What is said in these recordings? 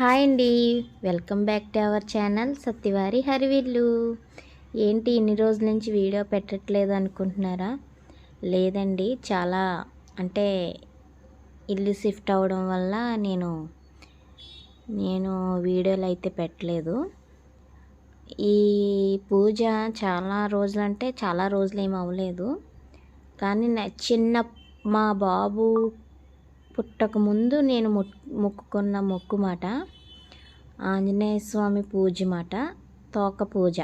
Hi అండి. Welcome back to our channel సత్యవారి హరివిల్లు. ఏంటి ఇన్ని రోజుల నుంచి వీడియో పెట్టట్లేదు అనుకుంటున్నారా? లేదండి చాలా అంటే ఇల్లు షిఫ్ట్ అవ్వడం వల్ల నేను నేను వీడియోలు అయితే పెట్టలేదు. ఈ పూజ చాలా రోజులు అంటే చాలా రోజులు ఏమి అవ్వలేదు. కానీ చిన్న మా బాబు పుట్టకముందు నేను మొక్కుకున్న మొక్కు మాట ఆంజనేయ స్వామి పూజ మాట తోక పూజ.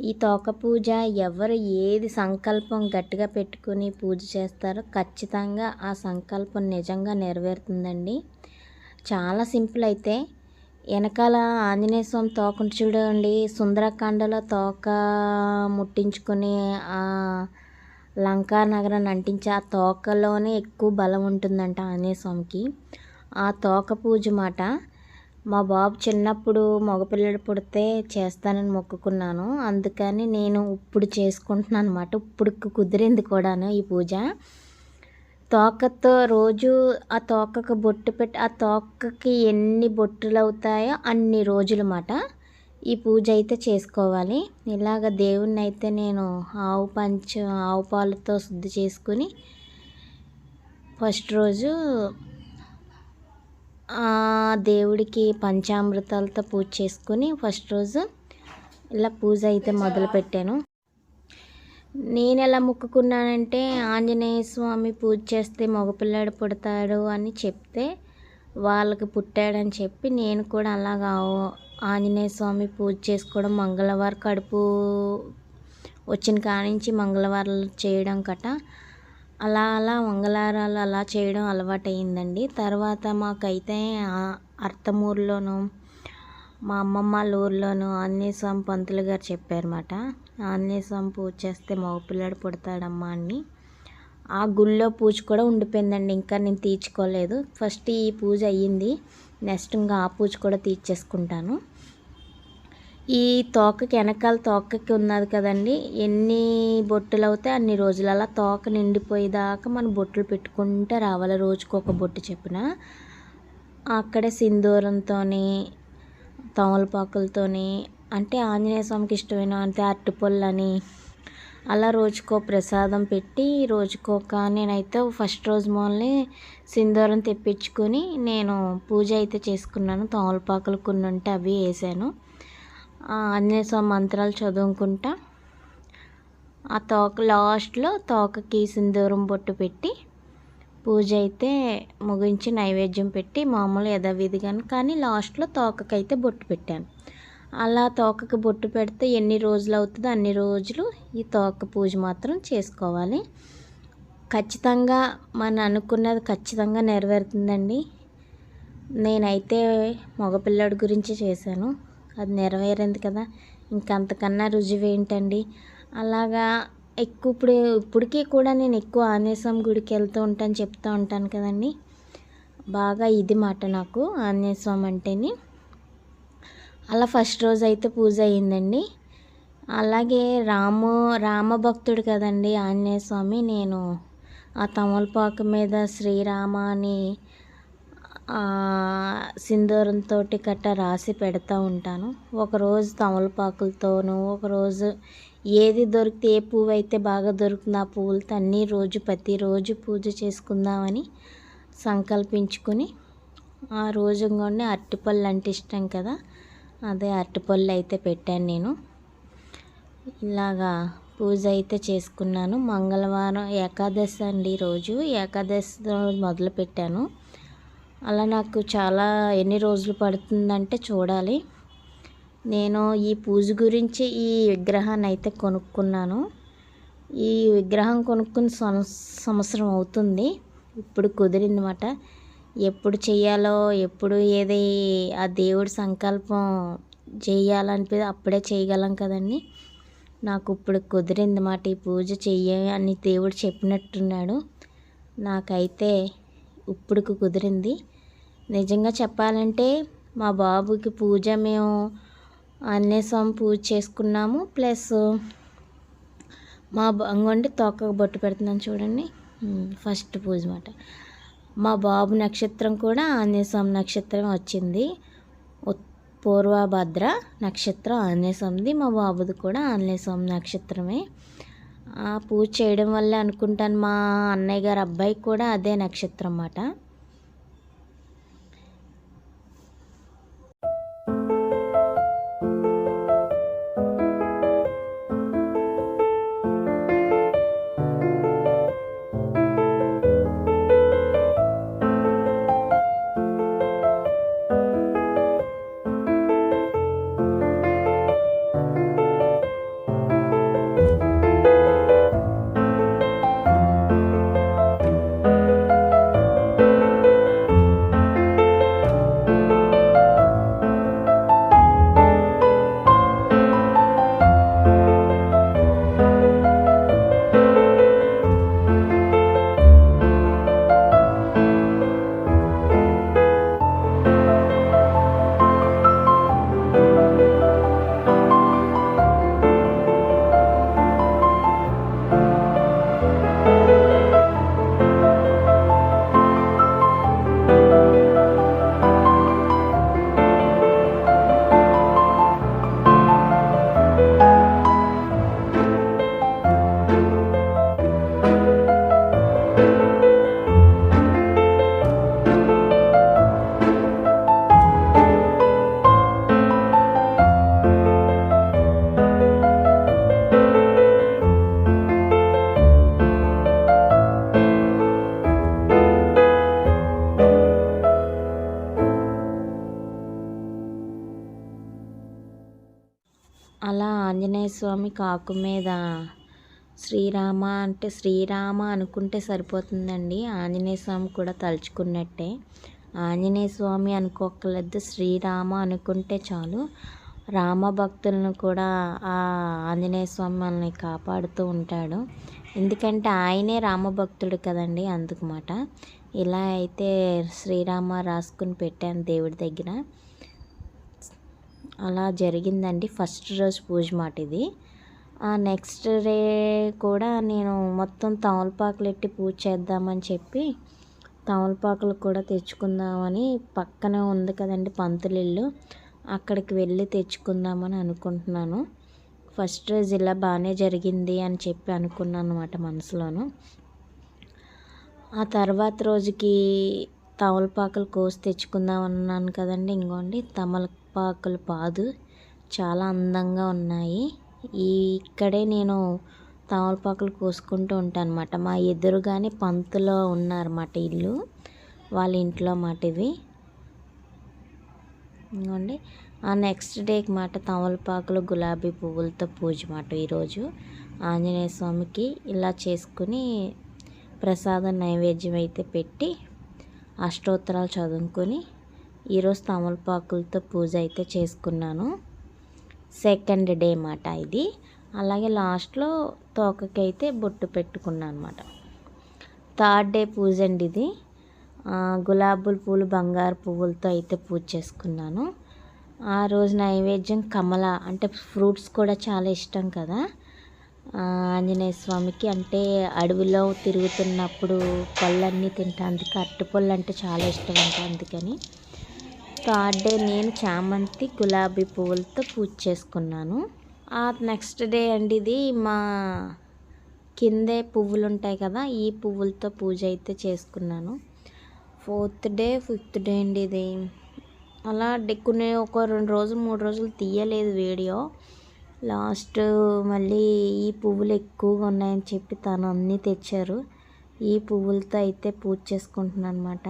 ఈ తోక పూజ ఎవరు ఏది సంకల్పం గట్టిగా పెట్టుకుని పూజ చేస్తారో ఖచ్చితంగా ఆ సంకల్పం నిజంగా నెరవేరుతుందండి. చాలా సింపుల్ అయితే వెనకాల ఆంజనేయ స్వామి తోకను చూడండి సుందరకాండలో తోక ముట్టించుకుని లంకా నగరాన్ని అంటించి ఆ తోకలోనే ఎక్కువ బలం ఉంటుందంట ఆంజనేయ స్వామికి. ఆ తోక పూజ మాట మా బాబు చిన్నప్పుడు మగపిల్లడు పుడితే చేస్తానని మొక్కుకున్నాను. అందుకని నేను ఇప్పుడు చేసుకుంటున్నాను అనమాట ఇప్పుడు కుదిరింది కూడాను ఈ పూజ. తోకతో రోజు ఆ తోకకు బొట్టు పెట్టి ఆ తోకకి ఎన్ని బొట్టులు అవుతాయో అన్ని రోజులు మాట. ఈ పూజ అయితే చేసుకోవాలి. ఇలాగ దేవుణ్ణి అయితే నేను ఆవు పంచ ఆవు పాలతో శుద్ధి చేసుకుని ఫస్ట్ రోజు దేవుడికి పంచామృతాలతో పూజ చేసుకుని ఫస్ట్ రోజు ఇలా పూజ అయితే మొదలుపెట్టాను. నేను ఎలా మొక్కుకున్నానంటే ఆంజనేయ స్వామి పూజ చేస్తే మగపిల్లాడు పుడతాడు అని చెప్తే వాళ్ళకి పుట్టాడని చెప్పి నేను కూడా అలాగా ఆంజనేయ స్వామి పూజ చేసుకోవడం మంగళవారం కడుపు వచ్చిన కానించి మంగళవారాలు చేయడం కట. అలా అలా మంగళవారాలు అలా చేయడం అలవాటైందండి తర్వాత మాకైతే అర్థమూరులోనూ మా అమ్మమ్మ వాళ్ళ ఊర్లోనూ ఆంజనేయ స్వామి పంతులు గారు చెప్పారన్నమాట. ఆంజనేయ స్వామి పూజ చేస్తే మగపిల్లాడు పుడతాడమ్మా అని ఆ గుళ్ళో పూజ కూడా ఉండిపోయిందండి. ఇంకా నేను తీర్చుకోలేదు. ఫస్ట్ ఈ పూజ అయ్యింది. నెక్స్ట్ ఇంకా ఆ పూజ కూడా తీర్చేసుకుంటాను. ఈ తోకకి వెనకాల తోకకి ఉన్నది కదండి ఎన్ని బొట్టులు అవుతాయి అన్ని రోజులు అలా తోక నిండిపోయేదాకా మనం బొట్టులు పెట్టుకుంటే రావాలి. రోజుకు ఒక బొట్టు చెప్పిన. అక్కడే సింధూరంతో తమలపాకులతోని అంటే ఆంజనేయ స్వామికి ఇష్టమైన అంటే అరటిపళ్ళని అలా రోజుకో ప్రసాదం పెట్టి రోజుకొక నేనైతే ఫస్ట్ రోజు మూలని సింధూరం తెప్పించుకొని నేను పూజ అయితే చేసుకున్నాను. తమలపాకులు కొన్ని ఉంటే అవి వేసాను. ఆంజనేయ మంత్రాలు చదువుకుంటా. ఆ తోక లాస్ట్లో తోకకి సింధూరం బొట్టు పెట్టి పూజ అయితే ముగించి నైవేద్యం పెట్టి మామూలు యథావిధిగాను కానీ లాస్ట్లో తోకకైతే బొట్టు పెట్టాను. అలా తోకకి బొట్టు పెడితే ఎన్ని రోజులు అవుతుందో? అన్ని రోజులు ఈ తోక పూజ మాత్రం చేసుకోవాలి. ఖచ్చితంగా మన అనుకున్నది ఖచ్చితంగా నెరవేరుతుందండి. నేనైతే మగపిల్లడి గురించి చేశాను. అది నెరవేరింది కదా. ఇంకంతకన్నా రుజువు ఏంటండి? అలాగా ఎక్కువ ఇప్పుడు ఇప్పటికీ కూడా నేను ఎక్కువ ఆంజనేయస్వామి గుడికి వెళ్తూ ఉంటాను చెప్తూ ఉంటాను కదండి. బాగా ఇది మాట నాకు ఆంజనేయ స్వామి అలా ఫస్ట్ రోజు అయితే పూజ అయ్యిందండి అలాగే రాము రామ భక్తుడు కదండి ఆంజనేయ స్వామి నేను ఆ తమలపాకు మీద శ్రీరామ అని సింధూరంతో కట్ట రాసి పెడతా ఉంటాను. ఒకరోజు తమలపాకులతోనూ ఒకరోజు ఏది దొరికితే ఏ పువ్వు అయితే బాగా దొరుకుతుంది ఆ పువ్వులతో అన్నీ రోజు ప్రతిరోజు పూజ చేసుకుందామని సంకల్పించుకుని ఆ రోజు కూడా అరటిపళ్ళు అంటే ఇష్టం కదా అదే అరటిపళ్ళు అయితే పెట్టాను నేను. ఇలాగా పూజ అయితే చేసుకున్నాను. మంగళవారం ఏకాదశి అండి రోజు. ఏకాదశి రోజు మొదలు పెట్టాను. అలా నాకు చాలా ఎన్ని రోజులు పడుతుందంటే చూడాలి. నేను ఈ పూజ గురించి ఈ విగ్రహాన్ని అయితే కొనుక్కున్నాను. ఈ విగ్రహం కొనుక్కుని సంవత్సరం అవుతుంది. ఇప్పుడు కుదిరిందన్నమాట. ఎప్పుడు చేయాలో ఎప్పుడు ఏది ఆ దేవుడి సంకల్పం చేయాలనిపి అప్పుడే చేయగలం కదండి. నాకు ఇప్పుడు కుదిరింది మాట ఈ పూజ చెయ్య అని దేవుడు చెప్పినట్టున్నాడు. నాకైతే ఇప్పుడుకు కుదిరింది. నిజంగా చెప్పాలంటే మా బాబుకి పూజ మేము అన్నేసం పూజ చేసుకున్నాము. ప్లస్ మా బంగొండి తోక బొట్టు పెడుతున్నాను చూడండి. ఫస్ట్ పూజ మాట. మా బాబు నక్షత్రం కూడా ఆంజనేయస్వామి నక్షత్రం వచ్చింది. పూర్వభద్ర నక్షత్రం ఆంజనేయస్వామిది మా బాబుది కూడా ఆంజనేయస్వామి నక్షత్రమే. ఆ పూజ చేయడం వల్ల అనుకుంటాను మా అన్నయ్య గారు అబ్బాయికి కూడా అదే నక్షత్రం అన్నమాట. స్వామి కాకు మీద శ్రీరామ అంటే శ్రీరామ అనుకుంటే సరిపోతుందండి. ఆంజనేయ స్వామి కూడా తలుచుకున్నట్టే. ఆంజనేయ స్వామి అనుకోకలేదు శ్రీరామ అనుకుంటే చాలు. రామ భక్తులను కూడా ఆ ఆంజనేయ స్వామి మనల్ని కాపాడుతూ ఉంటాడు. ఎందుకంటే ఆయనే రామభక్తుడు కదండి అందుకుమాట ఇలా అయితే శ్రీరామ రాసుకుని పెట్టాను దేవుడి దగ్గర. అలా జరిగిందండి. ఫస్ట్ రోజు పూజ మాట ఇది. ఆ నెక్స్ట్ డే కూడా నేను మొత్తం తమలపాకులు ఎట్టి పూజ చేద్దామని చెప్పి తమలపాకులు కూడా తెచ్చుకుందామని పక్కనే ఉంది కదండి పంతులిల్లు. అక్కడికి వెళ్ళి తెచ్చుకుందామని అనుకుంటున్నాను. ఫస్ట్ రోజు ఇలా బాగానే జరిగింది అని చెప్పి అనుకున్నాను అనమాట మనసులోను. ఆ తర్వాత రోజుకి తమలపాకులు కోసి తెచ్చుకుందాం అన్నాను కదండి. ఇంకోండి తమలపాకులు పాదు చాలా అందంగా ఉన్నాయి. ఈ ఇక్కడే నేను తమలపాకులు కోసుకుంటూ ఉంటాను అనమాట మా ఎదురుగానే పంతులో ఉన్నారన్నమాట ఇల్లు. వాళ్ళ ఇంట్లో మాట ఇవి. ఇంకోండి ఆ నెక్స్ట్ డేకి మాట తమలపాకులు గులాబీ పువ్వులతో పూజ మాట ఈరోజు ఆంజనేయ స్వామికి ఇలా చేసుకుని ప్రసాదం నైవేద్యం అయితే పెట్టి అష్టోత్తరాలు చదువుకొని ఈరోజు తమలపాకులతో పూజ అయితే చేసుకున్నాను. సెకండ్ డే మాట ఇది. అలాగే లాస్ట్లో తోకకైతే బొట్టు పెట్టుకున్నాను అనమాట థర్డ్ డే పూజ అండి ఇది. గులాబుల పూలు బంగారు పువ్వులతో అయితే పూజ చేసుకున్నాను. ఆ రోజు నైవేద్యం కమల అంటే ఫ్రూట్స్ కూడా చాలా ఇష్టం కదా. ఆంజనేయ స్వామికి అంటే అడవిలో తిరుగుతున్నప్పుడు పళ్ళన్నీ తింటా. అందుకే అరటిపళ్ళు అంటే చాలా ఇష్టం అంట అందుకని థర్డ్ డే నేను చామంతి గులాబీ పువ్వులతో పూజ చేసుకున్నాను. ఆ నెక్స్ట్ డే అండి ఇది మా కిందే పువ్వులు ఉంటాయి కదా ఈ పువ్వులతో పూజ అయితే చేసుకున్నాను. ఫోర్త్ డే ఫిఫ్త్ డే అండి ఇది. అలా డెక్కునే కొన్ని ఒక రెండు రోజులు మూడు రోజులు తీయలేదు వీడియో. లాస్ట్ మళ్ళీ ఈ పువ్వులు ఎక్కువగా ఉన్నాయని చెప్పి తను అన్నీ తెచ్చారు. ఈ పువ్వులతో అయితే పూజ చేసుకుంటున్నాను అనమాట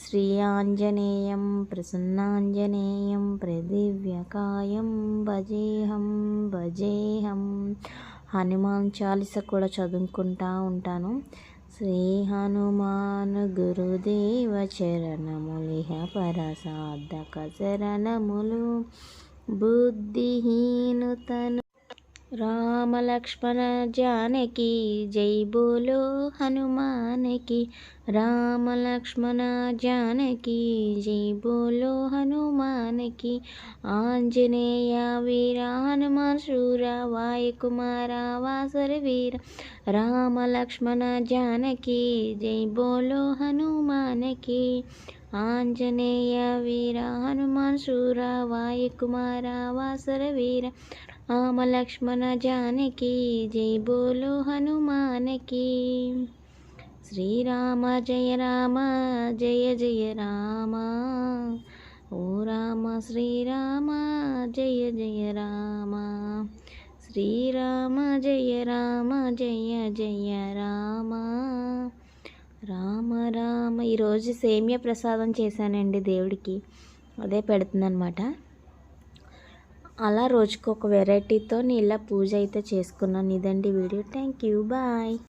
శ్రీ ఆంజనేయం ప్రసన్నాంజనేయం ప్రదివ్యకాయం భజేహం భజేహం హనుమాన్ చాలీస కూడా చదువుకుంటా ఉంటాను. శ్రీ హనుమాన్ గురుదేవ చరణములిహ పరసాధక చరణములు బుద్ధిహీనుతను రామ లక్ష్మణ జానకి జై బోలో హనుమానకి రామ లక్ష్మణ జానకి జై బోలో హనుమానకి ఆంజనేయ వీర హనుమాన్ శూర వాయుకుమార వాసర వీర రామ లక్ష్మణ జానకి జై బోలో హనుమానకి ఆంజనేయ వీర హనుమాన్ శూర వాయుకుమార వాసర వీర రామ లక్ష్మణ జానకి జై బోలో హనుమానకి. శ్రీరామ జయ రామ జయ జయ రామ. ఓ రామ శ్రీరామ జయ జయ రామ. శ్రీరామ జయ రామ జయ జయ రామ. రామ రామ. ఈరోజు సేమియా ప్రసాదం చేశానండి దేవుడికి. అదే పెడుతుందనమాట అలా రోజుకు ఒక వెరైటీతో నేను ఇలా పూజ అయితే చేసుకున్నాను. ఇదండి వీడియో. Thank you. బాయ్.